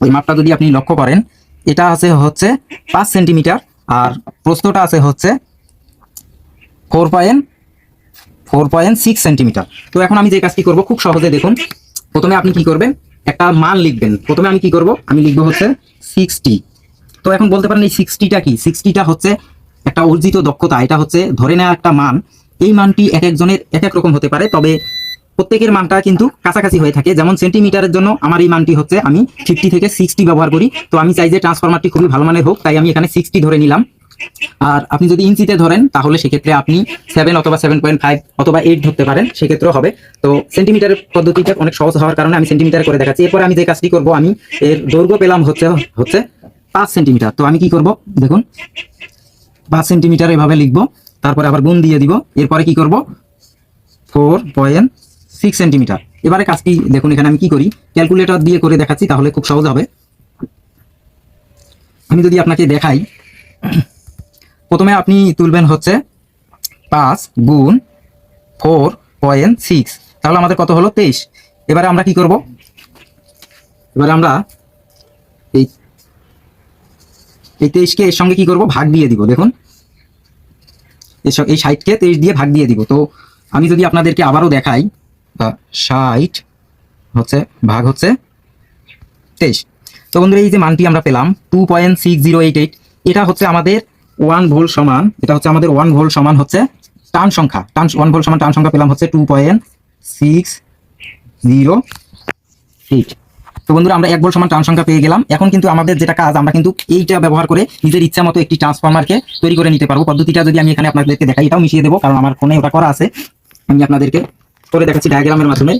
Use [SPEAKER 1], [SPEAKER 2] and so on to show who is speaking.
[SPEAKER 1] ওই মাপটা যদি আপনি লক্ষ্য করেন, এটা আছে হচ্ছে পাঁচ সেন্টিমিটার আর প্রস্তটা আছে হচ্ছে four point four point six centimetre. তো এখন আমি যে কাজটি করব, খুব সহজে দেখুন, প্রথমে আপনি কি করবেন, একটা মান লিখবেন। প্রথমে আমি কি করব, আমি লিখব হচ্ছে সিক্সটি। তো এখন বলতে পারেন এই সিক্সটিটা কি? সিক্সটিটা হচ্ছে একটা অর্জিত দক্ষতা, এটা হচ্ছে ধরে নেওয়া একটা মান। এই মানটি এক একজনের এক এক রকম হতে পারে, তবে প্রত্যেকের মানটা কিন্তু কাছাকাছি হয়ে থাকে। যেমন সেন্টিমিটারের জন্য আমার এই মানটি হচ্ছে আমি ফিফটি থেকে সিক্সটি ব্যবহার করি। তো আমি চাই যে ট্রান্সফরমারটি খুবই ভালো মানের হোক, তাই আমি এখানে সিক্সটি ধরে নিলাম। আর আপনি যদি ইঞ্চিতে ধরেন, তাহলে সেক্ষেত্রে আপনি সেভেন অথবা সেভেন পয়েন্ট ফাইভ অথবা এইট ধরতে পারেন, সেক্ষেত্রেও হবে। তো সেন্টিমিটারের পদ্ধতিটা অনেক সহজ হওয়ার কারণে আমি সেন্টিমিটার করে দেখাচ্ছি। এরপর আমি যে কাজটি করব, আমি এর দৈর্ঘ্য পেলাম হচ্ছে হচ্ছে পাঁচ সেন্টিমিটার তো আমি কি করব, দেখুন, পাঁচ সেন্টিমিটার এভাবে লিখব, তারপরে আবার গুণ দিয়ে দিব। এরপরে কি করব ফোর পয়েন্ট সিক্স সেন্টিমিটার এবারে কাজটি দেখুন, এখানে আমি কি করি? ক্যালকুলেটর দিয়ে করে দেখাচ্ছি, তাহলে খুব সহজ হবে। আমি যদি আপনাকে দেখাই, প্রথমে আপনি তুলবেন হচ্ছে পাঁচ গুণ ফোর পয়েন্ট সিক্স তাহলে আমাদের কত হলো? তেইশ। এবারে আমরা কি করব? এবারে আমরা এই এই তেইশকে এর সঙ্গে কি করব? ভাগ দিয়ে দিব, দেখুন। এই ষাটকে তেইশ দিয়ে ভাগ দিয়ে দিব। তো আমি যদি আপনাদেরকে আবারও দেখাই ষাট হচ্ছে, ভাগ হচ্ছে তেইশ। তো বন্ধুরা, এই যে মানটি আমরা পেলাম two point six zero eight eight এটা হচ্ছে আমাদের ওয়ান ভোল সমান, এটা হচ্ছে আমাদের ওয়ান ভোল সমান হচ্ছে টান সংখ্যা। টান ওয়ান ভোল সমান টান সংখ্যা পেলাম হচ্ছে two point six zero eight তো বন্ধুরা, আমরা এক ভোল সমান টান সংখ্যা পেয়ে গেলাম। এখন কিন্তু আমাদের যেটা কাজ, আমরা কিন্তু এইটা ব্যবহার করে নিজের ইচ্ছা মতো একটি ট্রান্সফর্মারকে তৈরি করে নিতে পারব। পদ্ধতিটা যদি আমি এখানে আপনাদেরকে দেখাই, এটাও মিশিয়ে দেবো, কারণ আমার ফোনে ওটা করা আছে। আমি আপনাদেরকে করে দেখাচ্ছি ডায়াগ্রামের মাধ্যমে।